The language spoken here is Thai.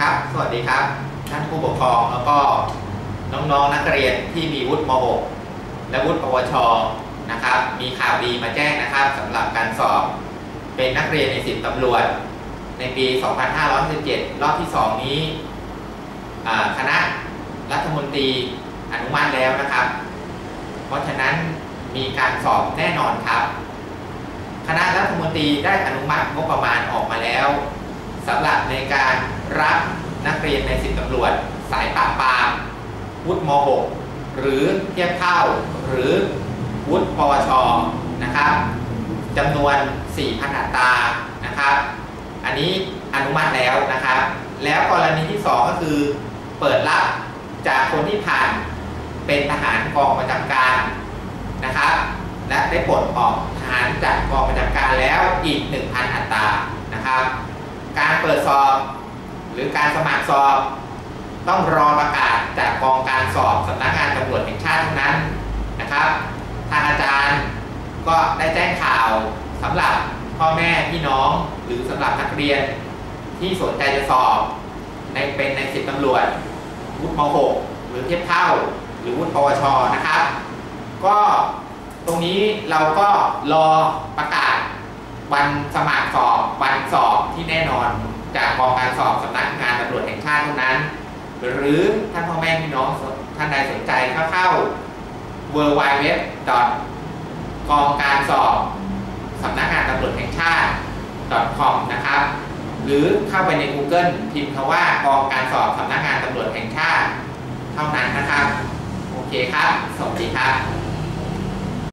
ครับ สวัสดีครับ ท่านผู้ปกครองแล้วก็น้องๆนักเรียนที่มีวุฒิม .6 และวุฒิปวช นะครับ มีข่าวดีมาแจ้งนะครับสำหรับการสอบ เป็นนักเรียนในสิบตำรวจ ในปี 2517รอบที่ 2 นี้คณะรัฐมนตรีอนุมัติแล้วนะครับ เพราะฉะนั้นมีการสอบแน่นอนครับ คณะรัฐมนตรีได้อนุมัติงบประมาณออกมาแล้วสำหรับในกา รับนักเรียนในสิบตำรวจ สายปราบปรามวุฒิม .6 หรือเทียบเท่าหรือวุฒิปวชนะครับจำนวน 4,000 อัตรานะครับ อันนี้อนุมัติแล้วนะครับ แล้วกรณีที่ 2 ก็คือเปิดรับจากคนที่ผ่านเป็นทหารกองประจำการนะครับ และได้ปลดออกทหารจากกองประจำการแล้วอีก 1,000 อัตรานะครับ การเปิดสอบ หรือการสมัครสอบ ต้องรอประกาศจากกองการสอบสำนักงานตำรวจแห่งชาติเท่านั้นนะครับทางอาจารย์ก็ได้แจ้งข่าวสำหรับพ่อแม่พี่น้องหรือสำหรับนักเรียนที่สนใจจะสอบ ในเป็นในสิบตำรวจวุฒิม .6 หรือเทียบเท่า หรือวุฒิปวชนะครับ ก็ตรงนี้เราก็รอประกาศวันสมัครสอบวันสอบที่แน่นอน จากกองการสอบสำนักงานตำรวจแห่งชาติเท่านั้น หรือท่านพ่อแม่พี่น้องท่านใดสนใจเข้าเข้า w w w กองการสอบสำนักงานตำรวจแห่งชาติ .com นะครับ หรือเข้าไปใน Google พิมพ์คำว่ากองการสอบสำนักงานตำรวจแห่งชาติ เท่านั้นนะครับ โอเคครับ สวัสดีครับ